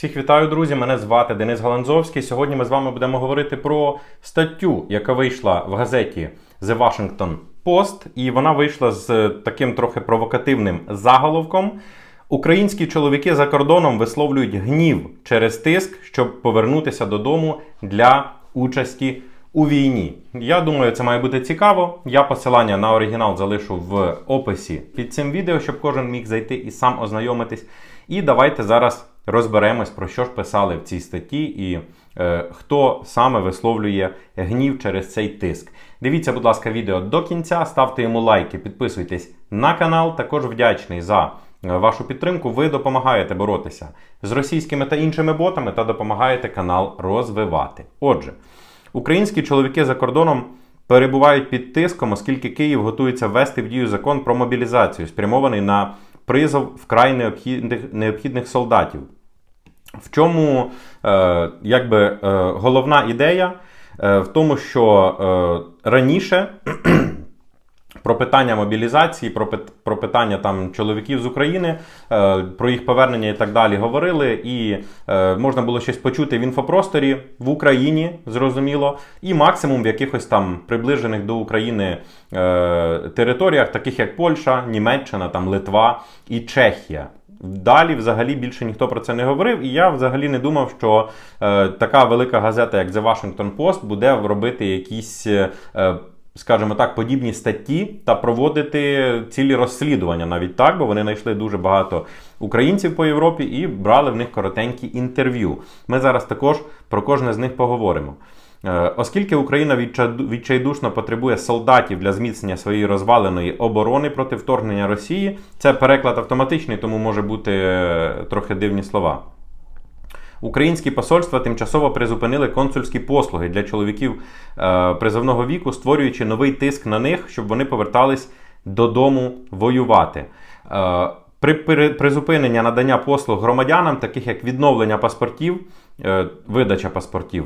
Всіх вітаю, друзі! Мене звати Денис Галанзовський. Сьогодні ми з вами будемо говорити про статтю, яка вийшла в газеті The Washington Post, і вона вийшла з таким трохи провокативним заголовком. Українські чоловіки за кордоном висловлюють гнів через тиск, щоб повернутися додому для участі у війні. Я думаю, це має бути цікаво. Я посилання на оригінал залишу в описі під цим відео, щоб кожен міг зайти і сам ознайомитись. І давайте зараз розберемось, про що ж писали в цій статті і е, хто саме висловлює гнів через цей тиск. Дивіться, будь ласка, відео до кінця, ставте йому лайки, підписуйтесь на канал. Також вдячний за е, вашу підтримку. Ви допомагаєте боротися з російськими та іншими ботами та допомагаєте канал розвивати. Отже, українські чоловіки за кордоном. Перебувають під тиском, оскільки Київ готується ввести в дію закон про мобілізацію, спрямований на призов вкрай необхідних необхідних солдатів. В чому е, якби, е, головна ідея? Е, в тому, що раніше про питання мобілізації, про, пит- про питання там чоловіків з України, про їх повернення і так далі говорили. І можна було щось почути в інфопросторі в Україні, зрозуміло, і максимум в якихось там приближених до України територіях, таких як Польща, Німеччина, там Литва і Чехія. Далі взагалі більше ніхто про це не говорив, і я взагалі не думав, що е, така велика газета, як The Washington Post, буде робити якісь, е, скажімо так, подібні статті та проводити цілі розслідування навіть так, бо вони знайшли дуже багато українців по Європі і брали в них коротенькі інтерв'ю. Ми зараз також про кожне з них поговоримо. Е, Оскільки Україна відчайдушно потребує солдатів для зміцнення своєї розваленої оборони проти вторгнення Росії, це переклад автоматичний, тому може бути е, трохи дивні слова. Українські посольства тимчасово призупинили консульські послуги для чоловіків е, призовного віку, створюючи новий тиск на них, щоб вони повертались додому воювати. При при- призупинення надання послуг громадянам, таких як відновлення паспортів, видача паспортів,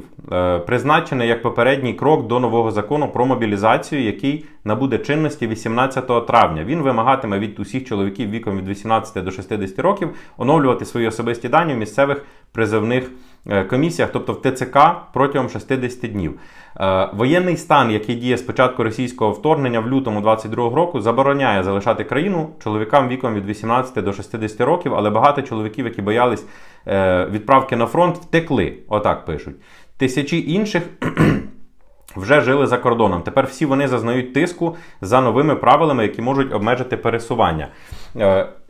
призначена призначений як попередній крок до нового закону про мобілізацію, який набуде чинності 18 травня. Він вимагатиме від усіх чоловіків віком від 18 до 60 років оновлювати свої особисті дані в місцевих призовних е, комісіях, тобто в ТЦК протягом 60 днів. Е, Воєнний стан, який діє з початку російського вторгнення в лютому 22 року, забороняє залишати країну чоловікам віком від 18 до 60 років, але багато чоловіків, які боялись е, відправки на фронт, втекли. Отак пишуть. Тисячі інших вже жили за кордоном. Тепер всі вони зазнають тиску за новими правилами, які можуть обмежити пересування.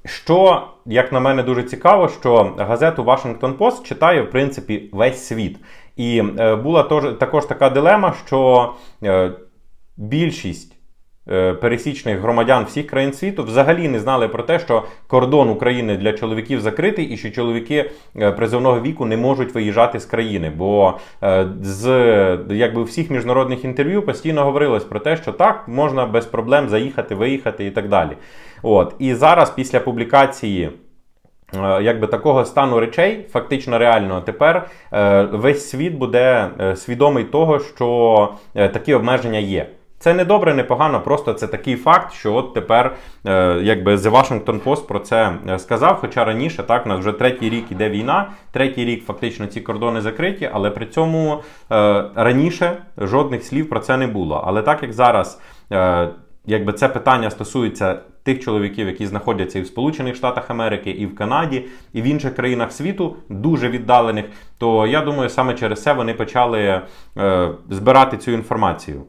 Що, як на мене, дуже цікаво, що газету Washington Post читає, в принципі, весь світ. І е, була тож, також така дилема, що е, більшість е, пересічних громадян всіх країн світу взагалі не знали про те, що кордон України для чоловіків закритий і що чоловіки е, призовного віку не можуть виїжджати з країни. Бо е, з якби всіх міжнародних інтерв'ю постійно говорилось про те, що так можна без проблем заїхати, виїхати і так далі. От і зараз, після публікації. Е, Якби такого стану речей, фактично реального, тепер е, весь світ буде е, свідомий того, що такі обмеження є. Це не добре, не погано, просто це такий факт, що от тепер, якби The Washington Post про це сказав. Хоча раніше так, у нас вже третій рік іде війна, третій рік фактично ці кордони закриті, але при цьому раніше жодних слів про це не було. Але так як зараз. Якби це питання стосується тих чоловіків, які знаходяться і в Сполучених Штатах Америки, і в Канаді, і в інших країнах світу, дуже віддалених, то я думаю, саме через це вони почали е, збирати цю інформацію.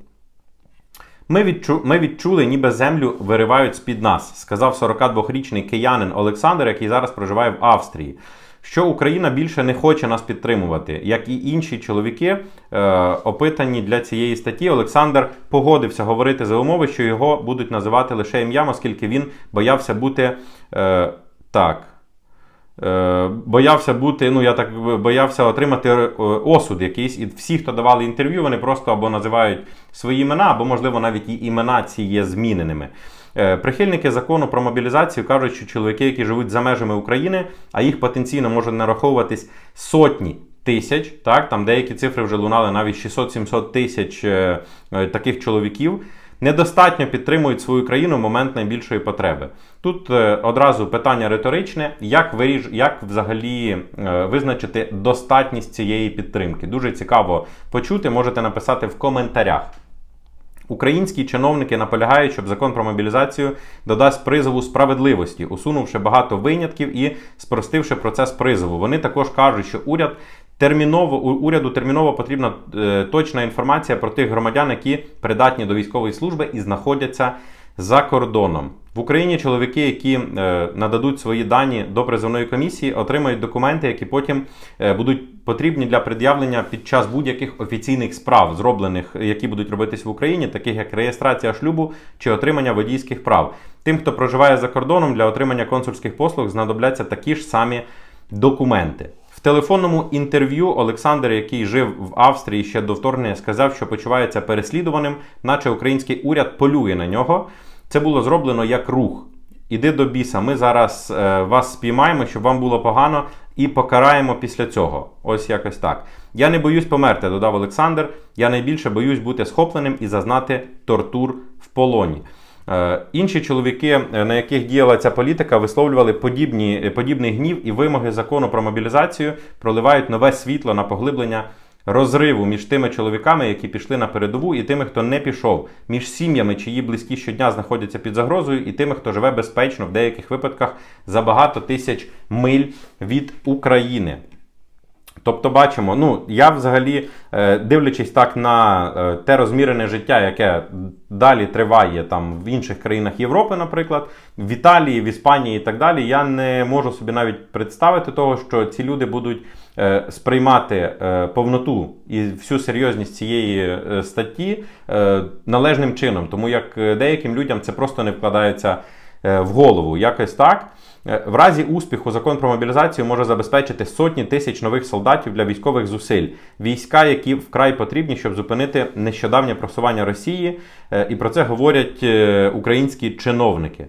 Ми, відчу... Ми відчули, ніби землю виривають з-під нас, сказав 42-річний киянин Олександр, який зараз проживає в Австрії. Що Україна більше не хоче нас підтримувати, як і інші чоловіки, е, опитані для цієї статті, Олександр погодився говорити за умови, що його будуть називати лише ім'ям, оскільки він боявся бути е, так. Е, боявся бути, ну я так боявся отримати е, осуд якийсь. І всі, хто давали інтерв'ю, вони просто або називають свої імена, або, можливо, навіть і імена ці є зміненими. Е, Прихильники закону про мобілізацію кажуть, що чоловіки, які живуть за межами України, а їх потенційно можуть нараховуватись сотні тисяч, так, там деякі цифри вже лунали навіть 600-700 тисяч е, е, таких чоловіків. недостатньо підтримують свою країну в момент найбільшої потреби. Тут е, одразу питання риторичне: як виріж, як взагалі е, визначити достатність цієї підтримки? Дуже цікаво почути. Можете написати в коментарях. Українські чиновники наполягають, щоб закон про мобілізацію додасть призову справедливості, усунувши багато винятків і спростивши процес призову. Вони також кажуть, що уряд терміново уряду терміново потрібна е, точна інформація про тих громадян, які придатні до військової служби і знаходяться за кордоном. В Україні чоловіки, які е, нададуть свої дані до призовної комісії, отримають документи, які потім е, будуть потрібні для пред'явлення під час будь-яких офіційних справ, зроблених, які будуть робитись в Україні, таких як реєстрація шлюбу чи отримання водійських прав. Тим, хто проживає за кордоном, для отримання консульських послуг знадобляться такі ж самі документи. Телефонному інтерв'ю Олександр, який жив в Австрії ще до вторгнення, сказав, що почувається переслідуваним, наче український уряд полює на нього. Це було зроблено як рух. Іди до біса, ми зараз е, вас спіймаємо, щоб вам було погано, і покараємо після цього. Ось якось так. Я не боюсь померти, додав Олександр. Я найбільше боюсь бути схопленим і зазнати тортур в полоні. Е, Інші чоловіки, е, на яких діяла ця політика, висловлювали подібні, е, подібний гнів і вимоги закону про мобілізацію, проливають нове світло на поглиблення розриву між тими чоловіками, які пішли на передову, і тими, хто не пішов, між сім'ями, чиї близькі щодня знаходяться під загрозою, і тими, хто живе безпечно в деяких випадках за багато тисяч миль від України. Тобто, бачимо, ну я взагалі, е, дивлячись так на е, те розмірене життя, яке далі триває там в інших країнах Європи, наприклад, в Італії, в Іспанії і так далі, я не можу собі навіть представити того, що ці люди будуть е, сприймати повноту і всю серйозність цієї статті належним чином, тому як деяким людям це просто не вкладається в голову. Якось так. Е, В разі успіху закон про мобілізацію може забезпечити сотні тисяч нових солдатів для військових зусиль, війська, які вкрай потрібні, щоб зупинити нещодавнє просування Росії, Е, і про це говорять е, українські чиновники.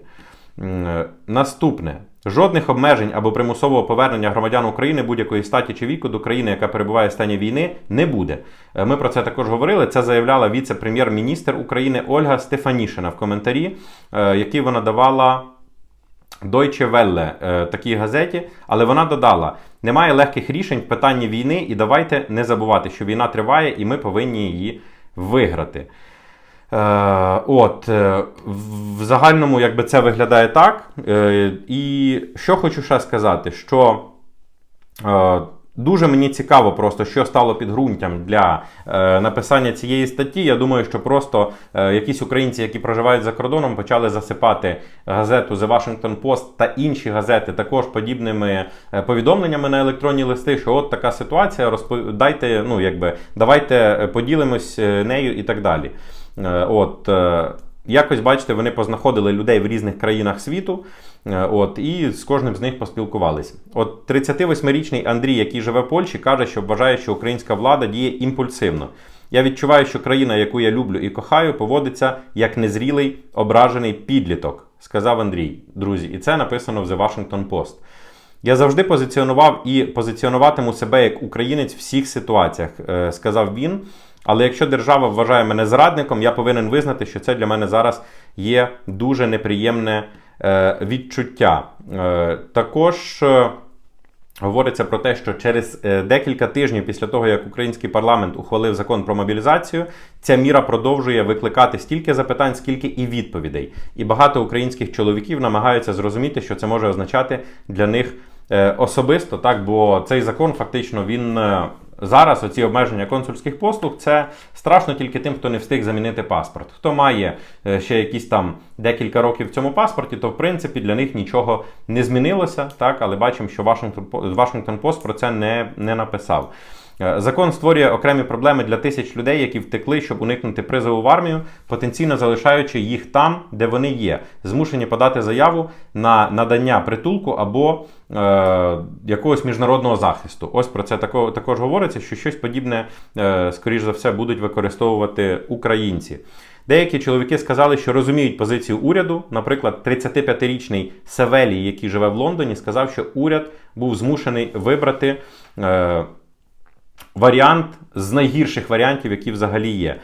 Наступне. Жодних обмежень або примусового повернення громадян України будь-якої статі чи віку до країни, яка перебуває в стані війни, не буде. Ми про це також говорили. Це заявляла віце-прем'єр-міністр України Ольга Стефанішина в коментарі, який вона давала Deutsche Welle, е, такій газеті, але вона додала: немає легких рішень в питанні війни, і давайте не забувати, що війна триває, і ми повинні її виграти. Е, от, е, в загальному, якби це виглядає так. Е, і що хочу ще сказати, що е, дуже мені цікаво, просто що стало підґрунтям для е, написання цієї статті. Я думаю, що просто е, якісь українці, які проживають за кордоном, почали засипати газету The Washington Post та інші газети також подібними е, повідомленнями на електронні листи, що от така ситуація, розпо- дайте, ну якби давайте е, поділимось е, нею і так далі. Е, От. е, Якось бачите, вони познаходили людей в різних країнах світу, от, і з кожним з них поспілкувалися. От 38-річний Андрій, який живе в Польщі, каже, що вважає, що українська влада діє імпульсивно. Я відчуваю, що країна, яку я люблю і кохаю, поводиться як незрілий ображений підліток, сказав Андрій. Друзі, і це написано в The Washington Post. Я завжди позиціонував і позиціонуватиму себе як українець в всіх ситуаціях, е, сказав він. Але якщо держава вважає мене зрадником, я повинен визнати, що це для мене зараз є дуже неприємне е, відчуття. Е, також. е, Говориться про те, що через е, декілька тижнів після того, як український парламент ухвалив закон про мобілізацію, ця міра продовжує викликати стільки запитань, скільки і відповідей. І багато українських чоловіків намагаються зрозуміти, що це може означати для них е, особисто, так бо цей закон фактично він. Зараз оці обмеження консульських послуг це страшно тільки тим, хто не встиг замінити паспорт. Хто має е, ще якісь там декілька років в цьому паспорті, то в принципі для них нічого не змінилося. Так, але бачимо, що Вашингтон Вашингтон Пост про це не, не написав. Е, Закон створює окремі проблеми для тисяч людей, які втекли, щоб уникнути призову в армію, потенційно залишаючи їх там, де вони є, змушені подати заяву на надання притулку або е, якогось міжнародного захисту. Ось про це тако, також говориться, що щось подібне, е, скоріш за все, будуть використовувати українці. Деякі чоловіки сказали, що розуміють позицію уряду. Наприклад, 35-річний Савелій, який живе в Лондоні, сказав, що уряд був змушений вибрати. Е, варіант з найгірших варіантів, які взагалі є.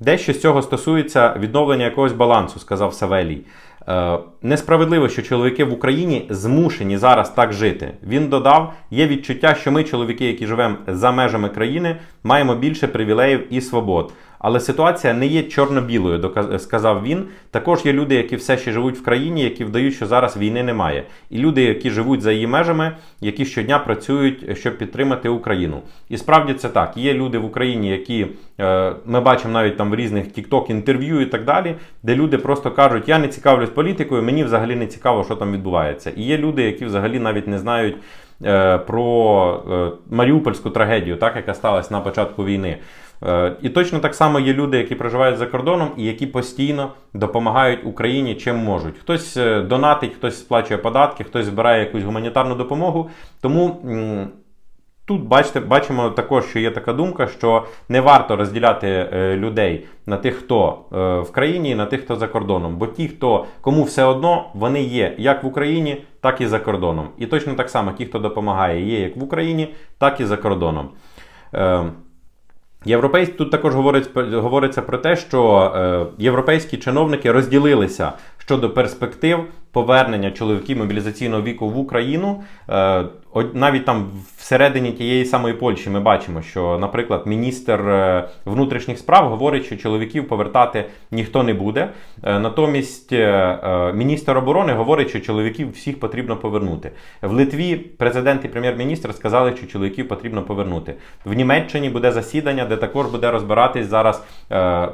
Дещо з цього стосується відновлення якогось балансу, сказав Савелій. Е, несправедливо, що чоловіки в Україні змушені зараз так жити. Він додав: є відчуття, що ми, чоловіки, які живемо за межами країни, маємо більше привілеїв і свобод. Але ситуація не є чорно-білою, сказав він. Також є люди, які все ще живуть в країні, які вдають, що зараз війни немає. І люди, які живуть за її межами, які щодня працюють, щоб підтримати Україну. І справді це так. Є люди в Україні, які е, ми бачимо навіть там в різних TikTok інтерв'ю і так далі, де люди просто кажуть: я не цікавлюсь політикою, мені взагалі не цікаво, що там відбувається. І є люди, які взагалі навіть не знають. е, Про е, Маріупольську трагедію, так яка сталася на початку війни, І точно так само є люди, які проживають за кордоном і які постійно допомагають Україні чим можуть. Хтось е, донатить, хтось сплачує податки, хтось збирає якусь гуманітарну допомогу. Тому тут бачите, бачимо також, що є така думка, що не варто розділяти е, людей на тих, хто е, в країні, і на тих, хто за кордоном. Бо ті, хто кому все одно, вони є як в Україні, так і за кордоном. І точно так само ті, хто допомагає, є як в Україні, так і за кордоном. Європейські тут також говорить, говориться про те, що е, європейські чиновники розділилися щодо перспектив повернення чоловіків мобілізаційного віку в Україну. Е, навіть там всередині тієї самої Польщі ми бачимо, що, наприклад, міністр е, внутрішніх справ говорить, що чоловіків повертати ніхто не буде. Е, натомість міністр оборони говорить, що чоловіків всіх потрібно повернути. В Литві президент і прем'єр-міністр сказали, що чоловіків потрібно повернути. В Німеччині буде засідання, де також буде розбиратись зараз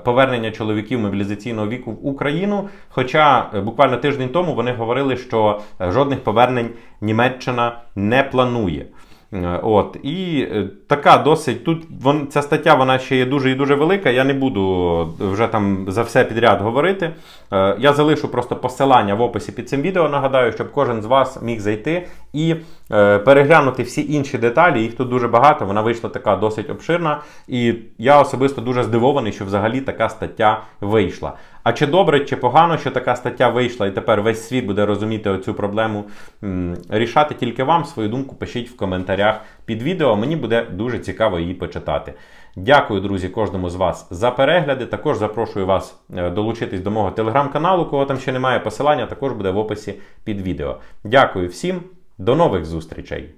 повернення чоловіків мобілізаційного віку в Україну. Хоча е, буквально тиждень тому вони говорили, що е, жодних повернень Німеччина не планує. Е, От і така досить тут вон, ця стаття вона ще є дуже і дуже велика. Я не буду вже там за все підряд говорити. Я залишу просто посилання в описі під цим відео. Нагадаю, щоб кожен з вас міг зайти і переглянути всі інші деталі. Їх тут дуже багато. Вона вийшла така досить обширна. І я особисто дуже здивований, що взагалі така стаття вийшла. А чи добре, чи погано, що така стаття вийшла, і тепер весь світ буде розуміти оцю проблему. Рішати тільки вам свою думку пишіть в коментарях під відео. Мені буде дуже цікаво її почитати. Дякую, друзі, кожному з вас за перегляди. Також запрошую вас е, долучитись до мого телеграм-каналу. Кого там ще немає посилання, також буде в описі під відео. Дякую всім, до нових зустрічей!